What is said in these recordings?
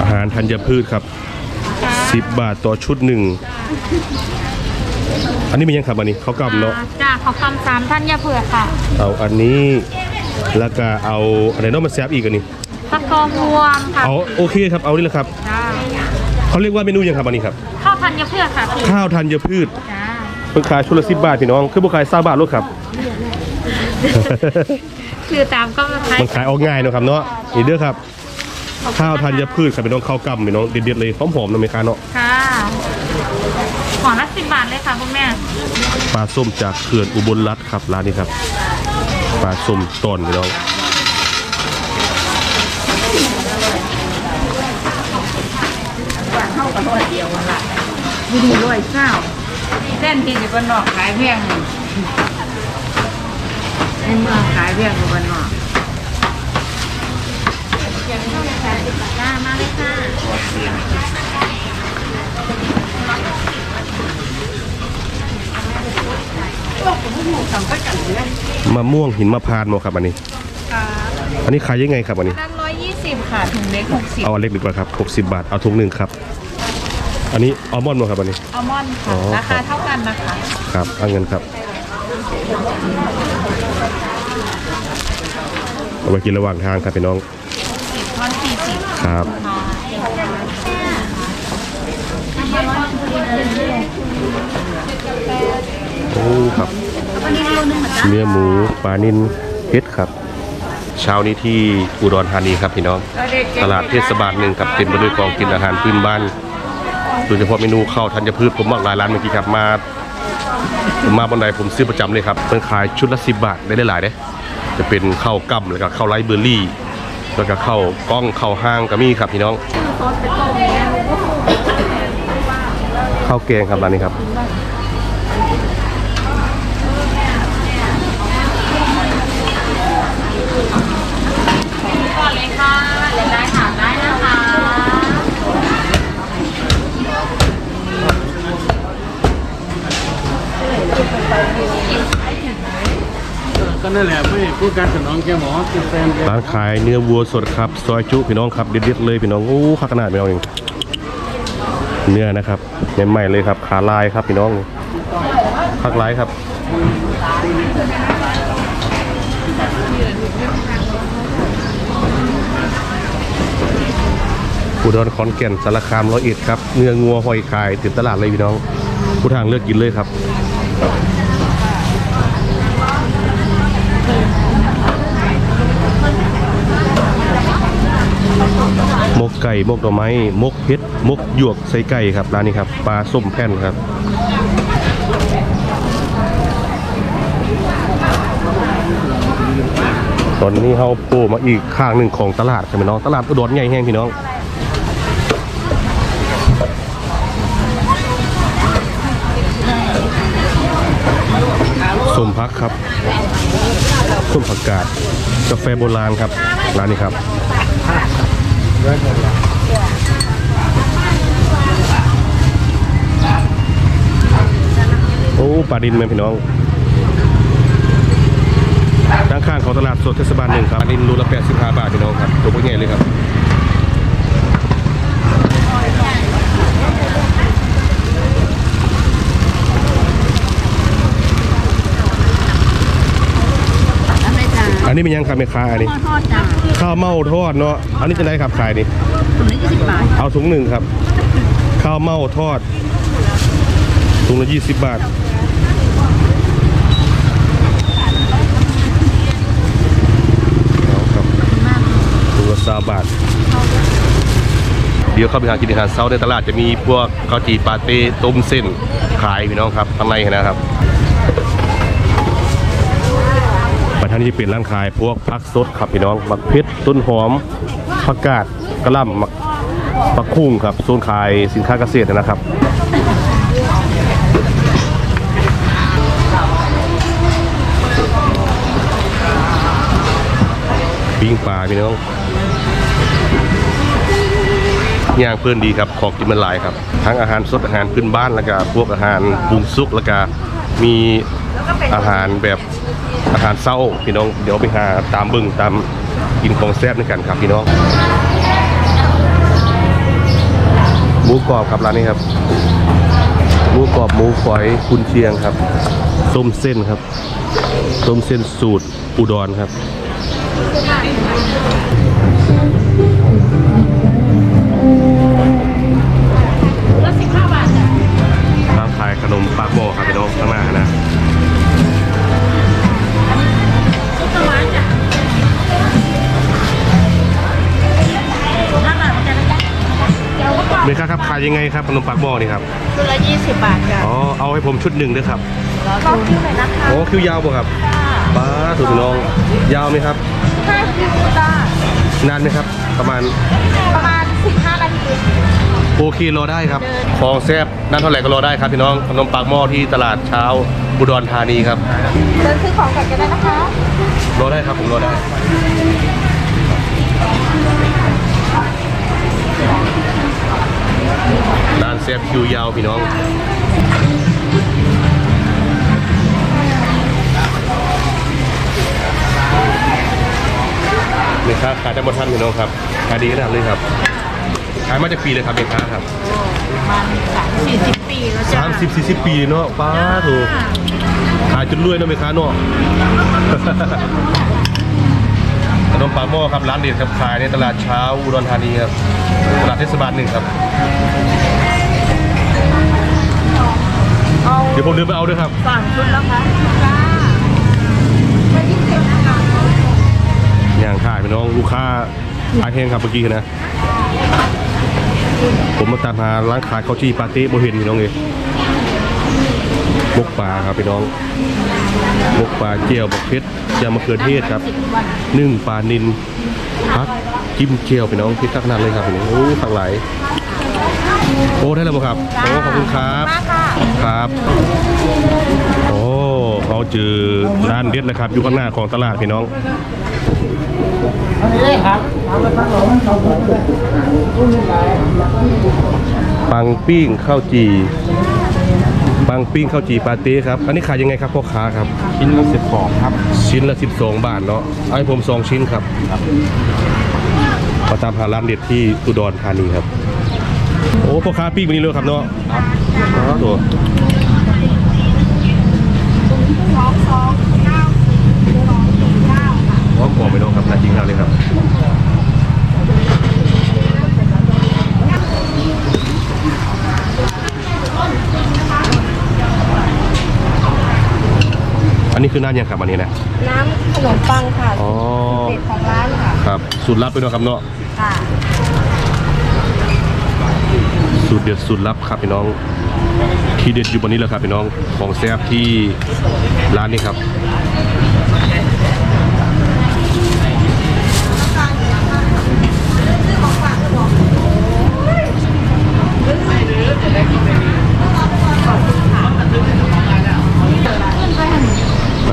อาหารธัญพืชครับ10บาทต่อชุดหนึ่ง อันนี้เป็นยังครับอันนี้เขาวกำเนาะจ้าเขาคำสามท่านอย่าเผื่อค่ะ เอาอันนี้ แล้วก็เอาอะไรเนาะมาแซบอีกอันนี้ตะกอรวมค่ะเอาโอเคครับเอานี่แหละครับจ้าเขาเรียกว่าเมนูยังครับอันนี้ครับข้าวพันอย่าเผื่อค่ะพี่ข้าวธัญพืชจ้าเพิ่งขายชุดละสิบบาทพี่น้องคือบุขายซาบาทลูกครับ คือตามก็มาใช้มันขายออกง่ายเนาะครับเนาะนี่เด้อครับ ข้าวธัญพืชครับพี่น้องข้าวกำพี่น้องเด็ดๆเลยหอมๆนะเมคาเนาะค่ะขอละสิบบาทเลยค่ะคุณแม่ปลาส้มจากเขื่อนอุบลรัตน์ครับร้านนี้ครับป ลาส้มตอนพี่น้องวิธีร้อยเศร้าเส้นที่อยู่บนนอกขายแพงนี่ในเมืองขายแพงกว่าบนนอกจ้ามากเลยค่ะ มะม่วงหินมะพร้านต์บ่ครับอันนี้ อันนี้ขายยังไงครับอันนี้ตั้งร้อยยี่สิบค่ะถุงเล็กหกสิบเอาอันเล็กดีกว่าครับ60บาท เอาถุงหนึ่งครับ อันนี้อัลมอนด์บ่ครับอันนี้ อัลมอนด์ค่ะอราคาเท่ากันนะคะครับเอาเงินครับ เอาไปกินระหว่างทางครับพี่น้องสิบทอนสี่สิบครับอ้ครับ เนื้อหมูปลานินเฮ็ดครับ เช้านี้ที่อุดรธานีครับพี่น้อง ตลาดเทศบาลหนึ่งครับเต็มไปด้วยกองกินอาหารพื้นบ้านโดยเฉพาะเมนูข้าวธัญพืชผมมากหลายร้านเมื่อกี้ครับมาผมมาบันไดผมซื้อประจำเลยครับเป็นขายชุดละสิบบาทได้หลายๆเด้จะเป็นข้าวกั้มแล้วก็ข้าวไรซ์เบอร์รี่ แล้วก็ข้าวกล้องข้าวห้างก็มีครับพี่น้องข้าวแกงครับร้านนี้ครับ ก่อนเลยค่ะเดี๋ยวได้ถามได้นะคะ ก็ นั่นแหละไม่ผู้การสนองแกหมอคือแฟนแกร้านขายเนื้อวัวสดครับซอยจุพี่น้องครับเด็ดๆเลยพี่น้องโอ้ข้าขนาดพี่น้องเองเนื้อนะครับใหม่ๆเลยครับ ขาลายครับพี่น้องพักลายครับอุดรขอนแก่นสารคามร้อยเอ็ดครับเนื้องัวหอยคายติดตลาดเลยพี่น้อง ผู้ทางเลือกกินเลยครับ มกไก่มกดอกไม้มกเห็ดมกหยวกใส่ไก่ครับร้านนี้ครับปลาส้มแผ่นครับตอนนี้เขาโผล่มาอีกข้างหนึ่งของตลาดใช่ไหมน้องตลาดอุดรใหญ่แห้งพี่น้องส้มพักครับส้มผักกาดกาแฟโบราณครับร้านนี้ครับ โอ้ปลาดินแม่พี่น้องด้านข้างของตลาดสดเทศบาลหนึ่งครับปลาดินรูละ85บาทพี่น้องครับตัวพวกใหญ่เลยครับ ไม่จ้า อันนี้เป็นยังครับแม่ค้าอันนี้ ทอดจ้าข้าวเม่าทอดเนาะ อันนี้จะได้ครับขายนี่ ถุงละยี่สิบบาทเอาถุงหนึ่งครับ ข้าวเม่าทอดถุงละ20บาท เอาครับถุงละสาบาท เดี๋ยวเข้าไปหากินอาหารเช้าในตลาดจะมีพวกข้าวจีปาเต้ต้มเส้นขายพี่น้องครับข้างในนะครับ ประธานที่เป็นร้านขายพวกผักสดครับพี่น้องมักเพชรต้นหอมผักกาดกระล่ำมักผักคุ้งครับโซนขายสินค้าเกษตรนะครับปิ้งปลาพี่น้องย่างเพื่อนดีครับของกินมันหลายครับ ทั้งอาหารสดอาหารพื้นบ้านแล้วก็พวกอาหารปรุงสุกแล้วก็มีอาหารแบบ อาหารเศร้าพี่น้องเดี๋ยวไปหาตามบึงตามกินของแซ่บด้วยกันครับพี่น้องหมูกรอบครับร้านนี้ครับหมูกรอบหมูฝอยคุณเชียงครับต้มเส้นครับต้มเส้นสูตรอุดรครับแล้วสิบห้าบาทจ้ะร้านขายขนมปากโบครับพี่น้องข้างหน้านะ เดี๋ยวก็กรอบเมค่าครับขายยังไงครับขนมปากโบนี่ครับชุดละยี่สิบบาทจ้ะอ๋อเอาให้ผมชุดหนึ่งด้วยครับรอคิวหน่อยนะคะโอ้คิวยาวป่ะครับป้าถูกพี่น้อง ยาวไหมครับห้าคิวจ้านานไหมครับ ประมาณประมาณสิบห้านาที โอเครอได้ครับของแซ่บนั่นเท่าไหร่ก็รอได้ครับพี่น้องขนมปากหม้อที่ตลาดเช้าอุดรธานีครับเดินซื้อของก่อนก็ได้นะคะ รอได้ครับผมรอได้ ร้านแซ่บคิวยาวพี่น้องเมค้าขายได้หมดท่านพี่น้องครับขายดีขนาดเลยครับขายมาจากปีเลยครับเมค้าครับประมาณสามสี่สิบปีแล้วจ้ะสามสิบสี่สิบปีเนาะป้าถูกขายจนรวยเนาะเมค้าเนาะข นมปากหม้อครับร้านเด็ดครับขายในตลาดเช้าอุดรธานีครับตลาดเทศบาลหนึ่งครับ เอาเดี๋ยวผมเดินไปเอาด้วยครับ สามชุดแล้วคะจ้าอย่างขายพี่น้องลูกค้าขายแห้งครับเมื่อกี้นะ ผมมาตามหาร้านขายข้าวจี้ปาเต้โบเห็นพี่น้องเลย มกปลาครับพี่น้องมกปลาเจียวบักเพชรยำมะเขือเทศครับนึ่งปลานินพักจิ้มเจียวพี่น้องพิษขนาดเลยครับพี่น้องโอ้ผักหลายโอ้ได้แล้วบ่ครับโอ้ขอบคุณครับครับโอ้เขาเจอร้านเด็ดเลยครับอยู่ข้างหน้าของตลาดพี่น้องปังปิ้งข้าวจี่ ปังปิ้งข้าวจี่ปาเต้ครับ อันนี้ขายยังไงครับพ่อค้าครับ ชิ้นละสิบสองครับ ชิ้นละ 12 บาทเนาะเอาให้ผมสองชิ้นครับมาตามหาร้านเด็ดที่อุดรธานีครับ โอ้พ่อค้าปิ้งวันนี้เลยครับเนาะครับอ๋อตัวสองสองเก้าสี่สองสี่เก้าค่ะหอมหอมไปเนาะครับน่ากินมากเลยครับ นนี้คือน้ำยังครับอันนี้นะ น้ำขนมปังค่ะอ๋อเด็ดของร้านค่ะครับสูตรลับไปเนาะครับเนาะค่ะสูตรเด็ดสูตรลับครับพี่น้อง ที่เด็ดอยู่บนนี้แหละครับพี่น้องของแซ่บที่ร้านนี้ครับ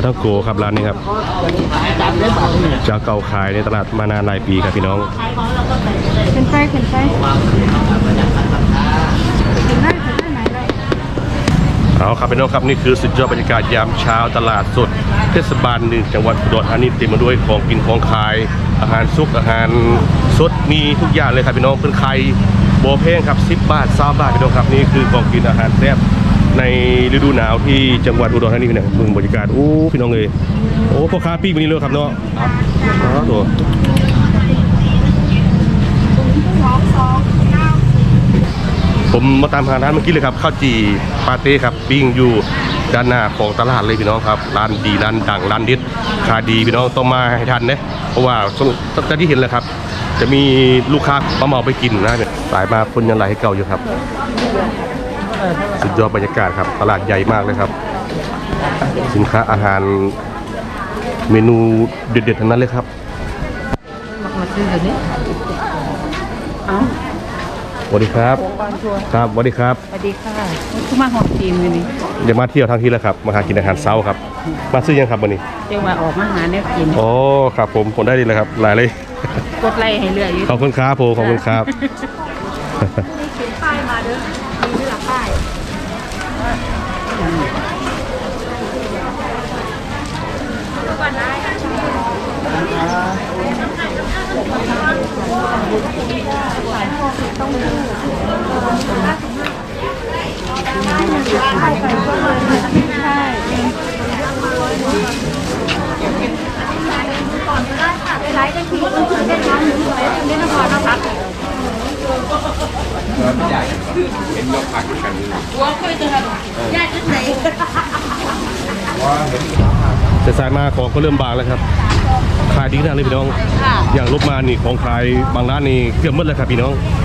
มาทั้งโกครับร้านนี้ครับเจ้าเก่าขายในตลาดมานานหลายปีครับพี่น้องเป็นไส้เป็นไส้เป็นได้เป็นได้เอาครับพี่น้องครับนี่คือสุดยอดบรรยากาศยามเช้าตลาดสด เทศบาลหนึ่งจังหวัดอุดรธานีเต็มมาด้วยของกินของขาย อาหารซุกอาหารสดมีทุกอย่างเลยครับพี่น้องเป็นไข่โบแพงครับ 10 บาท20บาทพี่น้องครับนี่คือของกินอาหารแซ่บ ในฤดูหนาวที่จังหวัดอุดรธานีเนี่ยมืองบรรยากาศโอ้พี่น้องเลยโอ้พ่อค้าปีกวันนี้เลยครับเนาะครับอ๋อตัวผมมาตามหาร้านเมื่อกี้เลยครับข้าวจี่ปาเต้ครับปิ้งอยู่ด้านหน้าของตลาดเลยพี่น้องครับร้านดีร้านดังร้านเด็ดขายดีพี่น้องต้องมาให้ทันนะเพราะว่าตั้งที่เห็นเลยครับ จะมีลูกค้ามาเหมาไปกินนะเนี่ยสายมาคนยังไหลให้เก่าอยู่ครับ สุดยอดบรรยากาศครับ ตลาดใหญ่มากเลยครับ สินค้าอาหารเมนูเด็ดๆทั้งนั้นเลยครับมาซื้อเดี๋ยวนี้เอาสวัสดีครับบางชัวครับสวัสดีครับสวัสดีค่ะคือมาหอมจีนเลยนี่เดี๋ยวมาเที่ยวทางที่แล้วครับ มาหากินอาหารเช้าครับ มาซื้อยังครับวันนี้เจ้ามาออกมาหาแนวกินโอ้ครับผมผมได้ดีเลยครับหลายเลย กดไล่ให้เรื่อยอยู่ขอบคุณครับผมขอบคุณครับ ป้ายมาเด้อมีเลือกป้าย ไลฟ์กันทีก็คือเส้นน้ำหนึ่งไลฟ์เล่นนครนะคะ แต่สายมาของก็เริ่มบางแล้วครับขายดีขนาดเลยพี่น้อง อย่างลบมานี่ของขายบางร้านนี่เกือบหมดแล้วครับพี่น้องค